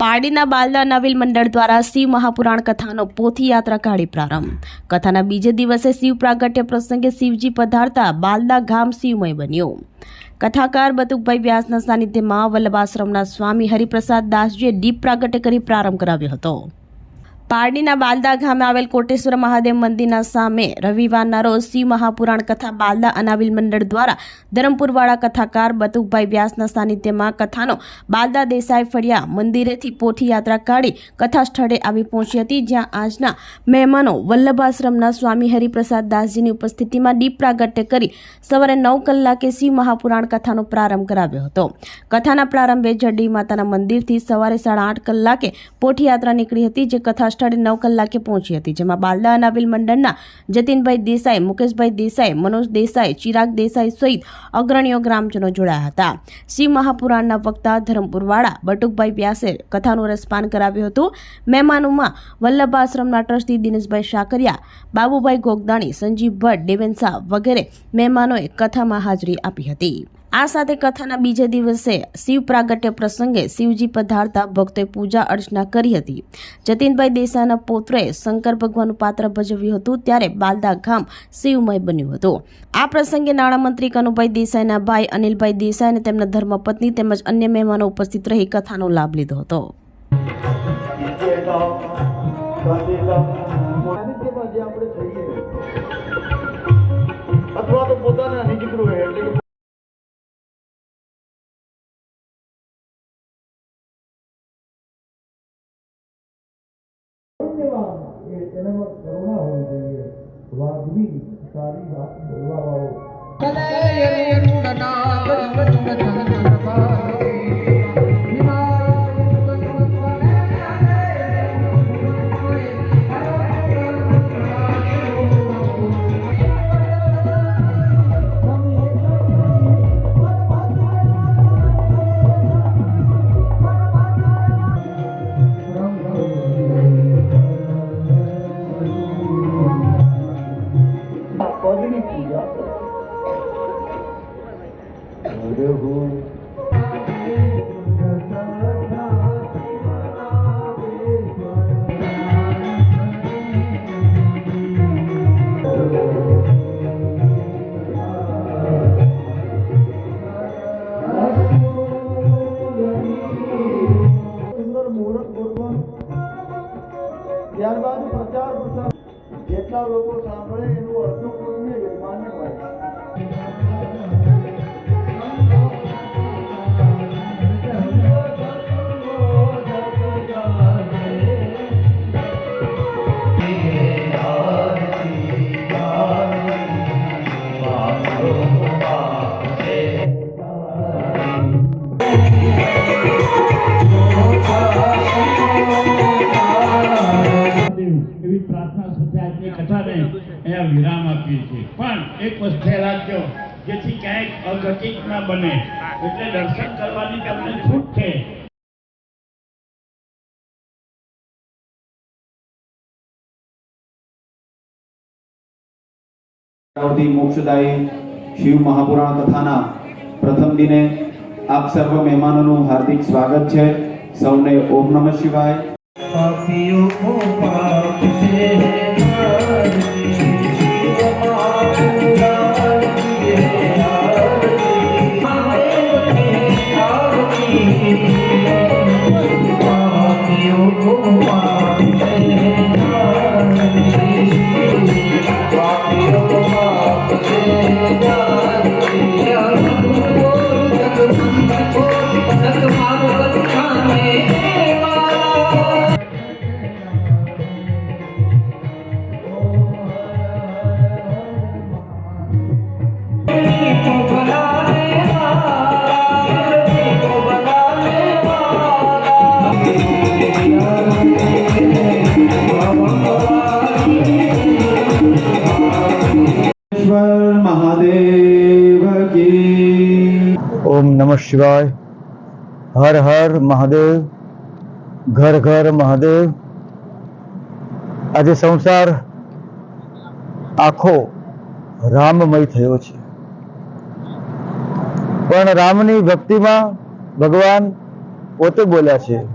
પારડીના બાલદા નવીલ મંડળ દ્વારા શિવ મહાપુરાણ કથાનો પોથી યાત્રા કાઢી પ્રારંભ. કથાના બીજે દિવસે શિવ પ્રાગટ્ય પ્રસંગે શિવજી પધારતા બાલદા ગામ શિવમય બન્યું. કથાકાર બતુકભાઈ વ્યાસના સાનિધ્યમાં વલ્લભાશ્રમના સ્વામી હરિપ્રસાદ દાસજીએ દીપ પ્રાગટ્ય કરી પ્રારંભ કરાવ્યો હતો. પારડીના બાલદા ગામે આવેલ કોટેશ્વર મહાદેવ મંદિરના સામે રવિવારના રોજ શિવ મહાપુરાણ કથા બાલદા અનાવિલ મંડળ દ્વારા ધરમપુરવાળા કથાકાર બતુકભાઈ વ્યાસના સાનિધ્યમાં કથાનો બાલદા દેસાઈ ફળિયા મંદિરેથી પોથી યાત્રા કાઢી કથા સ્થળે આવી પહોંચી હતી, જ્યાં આજના મહેમાનો વલ્લભાશ્રમના સ્વામી હરિપ્રસાદ દાસજીની ઉપસ્થિતિમાં દીપ પ્રાગટ્ય કરી સવારે નવ કલાકે શિવ મહાપુરાણ કથાનો પ્રારંભ કરાવ્યો હતો. કથાના પ્રારંભે જડી માતાના મંદિરથી સવારે સાડા આઠ કલાકે પોથી યાત્રા નીકળી હતી, જે કથા સ્થળે નવ કલાકે પહોંચી હતી, જેમાં બાલદા અનાવિલ મંડળના જતીનભાઈ દેસાઈ, મુકેશભાઈ દેસાઈ, મનોજ દેસાઈ, ચિરાગ દેસાઈ સહિત અગ્રણીઓ ગ્રામજનો જોડાયા હતા. શિવ મહાપુરાણના વક્તા ધરમપુરવાળા બટુકભાઈ વ્યાસે કથાનું રસપાન કરાવ્યું હતું. મહેમાનોમાં વલ્લભ આશ્રમના ટ્રસ્ટી દિનેશભાઈ શાકરિયા, બાબુભાઈ ગોગદાણી, સંજીવ ભટ્ટ, દેવેન શાહ વગેરે મહેમાનોએ કથામાં હાજરી આપી હતી. આ સાથે કથાના બીજા દિવસે શિવ પ્રાગટ્ય પ્રસંગે શિવજી પધારતા ભક્તોએ પૂજા અર્ચના કરી હતી. જતીનભાઈ દેસાઈના પૌત્રએ શંકર ભગવાનનું પાત્ર ભજવ્યું હતું ત્યારે બાલદા ગામ શિવમય બન્યું હતું. આ પ્રસંગે નાણામંત્રી કનુભાઈ દેસાઈના ભાઈ અનિલભાઈ દેસાઈ અને તેમના ધર્મપત્ની તેમજ અન્ય મહેમાનો ઉપસ્થિત રહી કથાનો લાભ લીધો હતો. અથવા તો પોતાના નિજ એટલે કે એ એનામાં કરુણા હોવી જોઈએ વાજબી સારી વાત બોલવા વાળો પદની સાંભળે આજની અહીંયા વિરામ આપીએ છીએ. પણ એક વસ્તુ રાખજો જેથી ક્યાંય અઘટિત ના બને. એટલે દર્શન કરવાની તમને છૂટ છે. મોક્ષદાયી શિવ મહાપુરાણ કથાના પ્રથમ દિને આપ સર્વ મહેમાનોનું હાર્દિક સ્વાગત છે. સૌને ઓમ નમઃ શિવાય. પાપીઓ કો પાપ से ઓમ નમઃ શિવાય. હર હર મહાદેવ. ઘર ઘર મહાદેવ. આજે સંસાર આખો રામમય થયો છે. પણ રામની ભક્તિમાં ભગવાન પોતે બોલ્યા છે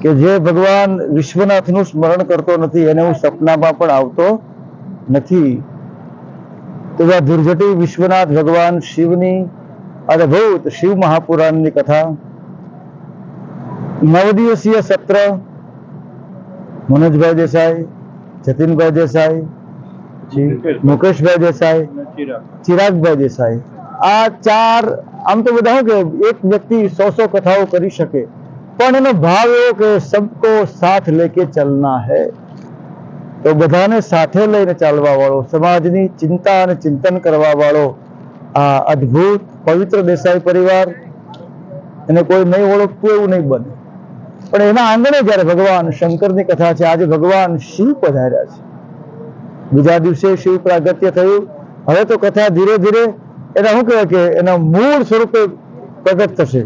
કે જે ભગવાન વિશ્વનાથનું સ્મરણ કરતો નથી, એને હું સપનામાં પણ આવતો નથી. તો આ દુર્જટી વિશ્વનાથ ભગવાન શિવની અદ્ભુત શિવ મહાપુરાણની કથા નવદિવસીય સત્ર મનોજભાઈ દેસાઈ જતીનભાઈ દેસાઈ પછી મુકેશભાઈ દેસાઈ ચિરાગભાઈ દેસાઈ આ ચાર આમ તો બધા શું કે એક વ્યક્તિ સો સો કથાઓ કરી શકે પણ એનો ભાવ એવો કે સબકો સાથ લેકે ચલના હૈ તો બધાને સાથે લઈને ચાલવા વાળો સમાજની ચિંતા અને ચિંતન કરવા વાળો આ અદ્ભુત, પવિત્ર દેસાઈ પરિવાર એને કોઈ નહીં ઓળખતું એવું નહીં બને. પણ એના આંગણે જ્યારે ભગવાન શંકરની કથા છે, આજે ભગવાન શિવ પધાર્યા છે. બીજા દિવસે શિવ પ્રાગત્ય થયું. હવે તો કથા ધીરે ધીરે એના શું કહેવાય કે એના મૂળ સ્વરૂપે પ્રગટ થશે.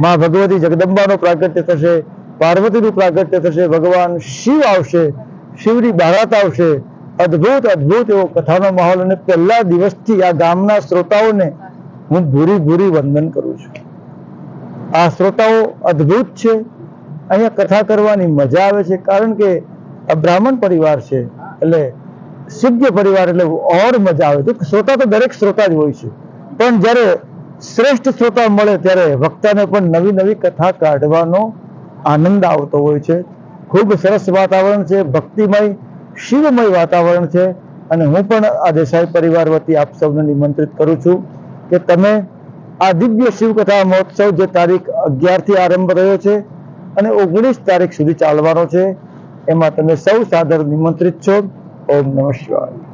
માં ભગવતી જગદંબાનું પ્રાગટ્ય થશે, પાર્વતીનું પ્રાગટ્ય થશે, ભગવાન શિવ આવશે. શિવની બારાત આવશે. અદ્ભુત અદ્ભુત એવો કથાનો માહોલ અને પહેલા દિવસથી આ ગામના શ્રોતાઓને હું ભૂરી ભૂરી વંદન કરું છું. આ શ્રોતાઓ અદ્ભુત છે. અહીંયા કથા કરવાની મજા આવે છે કારણ કે આ બ્રાહ્મણ પરિવાર છે. એટલે સિદ્ધ પરિવાર એટલે ઓર મજા આવે. છે શ્રોતા તો દરેક શ્રોતા જ હોય છે. પણ જ્યારે શ્રેષ્ઠ શ્રોતા મળે ત્યારે વક્તાને પણ નવી નવી કથા કાઢવાનો આનંદ આવતો હોય છે. ખૂબ સરસ વાતાવરણ છે, ભક્તિમય, શિવમય વાતાવરણ છે અને હું પણ આ દેસાઈ પરિવાર વતી આપ સૌને નિમંત્રિત કરું છું કે તમે આ દિવ્ય શિવકથા મહોત્સવ જે તારીખ અગિયારથી આરંભ રહ્યો છે અને ઓગણીસ તારીખ સુધી ચાલવાનો છે, એમાં તમે સૌ સાદર નિમંત્રિત છો. ઓમ નમઃ શિવાય.